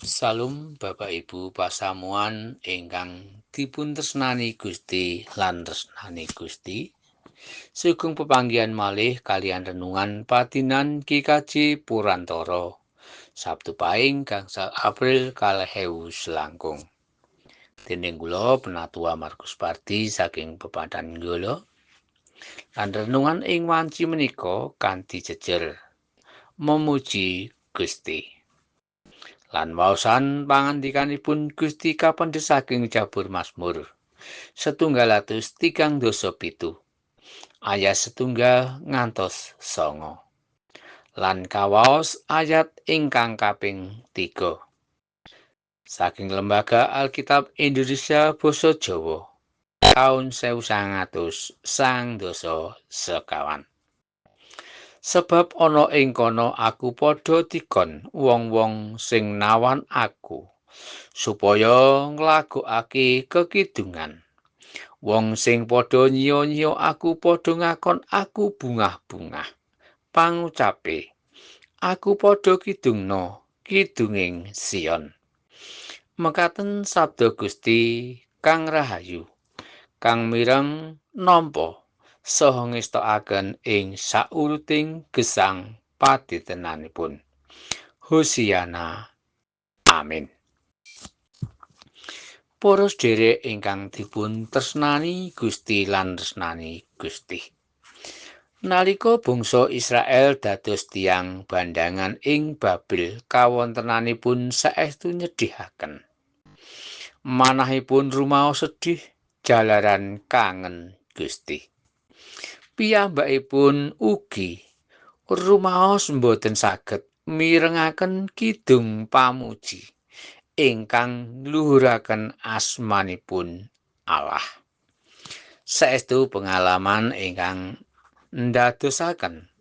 Salam Bapak Ibu pasamuan ingkang dipun tresnani Gusti lan tresnani Gusti. Sugeng pepanggihan malih kalian renungan patinan KKJ Purantara. Sabtu paing gangsal April kalih ewu selangkung. Dening kula penatua Markus Parti saking pepadan Ngolo. Lan renungan ing wanci menika kanthi jejer memuji Gusti. Lan waosan pangandikanipun Gusti kapendhes saking Jabur Mazmur setunggal atus tigang dosa pitu. Ayat setunggal ngantos songo lan kawaos ayat ingkang kaping tiga. Saking lembaga Alkitab Indonesia Boso Jawa tahun 1900 sang dosa sekawan sebab ana ing kono aku padha dikon wong-wong sing nawan aku supaya nglagokake kekidungan. Wong sing padha nyiya-nyiya aku padha ngakon aku bungah-bungah. Pangucape aku padha kidungno kidunging Sion. Mekaten sabda Gusti kang rahayu kang mireng nampa saha ngestokaken ing sauruting gesang patitenanipun. Hosiana. Amin. Poros dherek ingkang dipun tresnani Gusti lan tresnani Gusti. Nalika bangsa Israel dados tiang bandangan ing Babel kawontenanipun saestu nyedhihaken. Manahipun rumaos sedih jalaran kangen Gusti. Piyambakipun ugi rumaos mboten saged mirengaken kidung pamuji ingkang luhuraken asmanipun Allah. Saestu pengalaman ingkang ndadosaken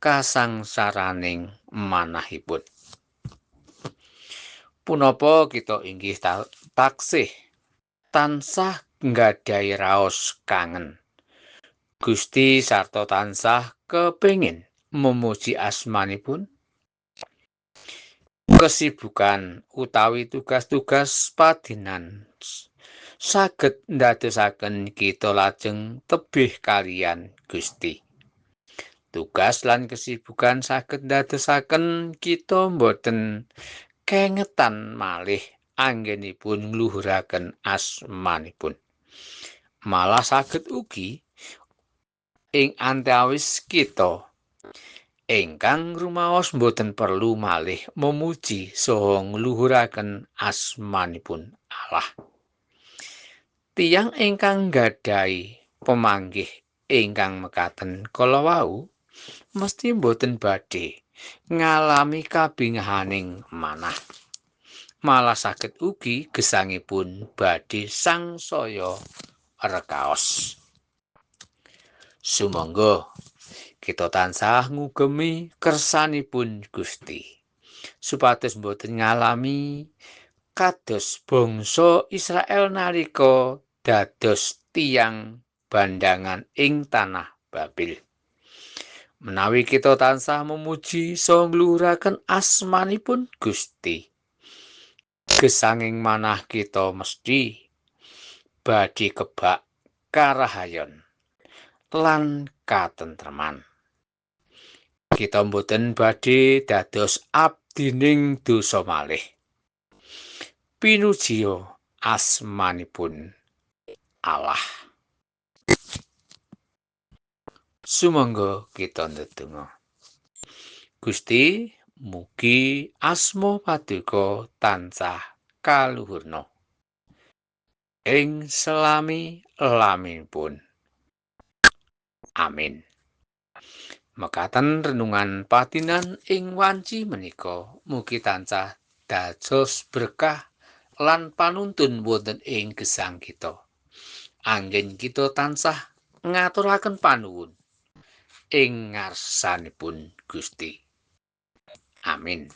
kasangsaraning manahipun. Punapa kita inggih taksih tansah nggadahi raos kangen Gusti sarta tansah kepingin memuji asmanipun? Kesibukan utawi tugas-tugas padinan saged ndadosaken kita lajeng tebih kalian Gusti. Tugas lan kesibukan saged ndadosaken kita mboten kengetan malih anggenipun ngluhuraken asmanipun. Malah saged ugi ing antawis kita ingkang rumaos boten perlu malih memuji saha ngluhuraken asmanipun Allah. Tiang ingkang gadai pemanggih ingkang mekaten kala wau mesti boten badhe ngalami kabingahaning manah. Malah saged ugi gesangipun badhe sangsaya rekaos. Sumangga kita tansah ngugemi kersanipun Gusti supados boten ngalami kados bangsa Israel nalika dados tiang bandangan ing tanah Babil. Menawi kita tansah memuji so ngluraken asmanipun Gusti. Gesanging manah kita mesti badhe kebak karahayon. Lan katentreman. Kita mboten badhe dados abdining dosa malih. Pinujiyo asmanipun Allah. Sumangga kita ndedonga. Gusti, mugi asma paduka tansah kaluhurna. Ing selami laminipun. Amin. Mekaten renungan patinan ing wanci menika mugi tansah dados berkah lan panuntun wonten ing gesang kita. Anggen kita tansah ngaturaken panuwun ing ngarsanipun Gusti. Amin.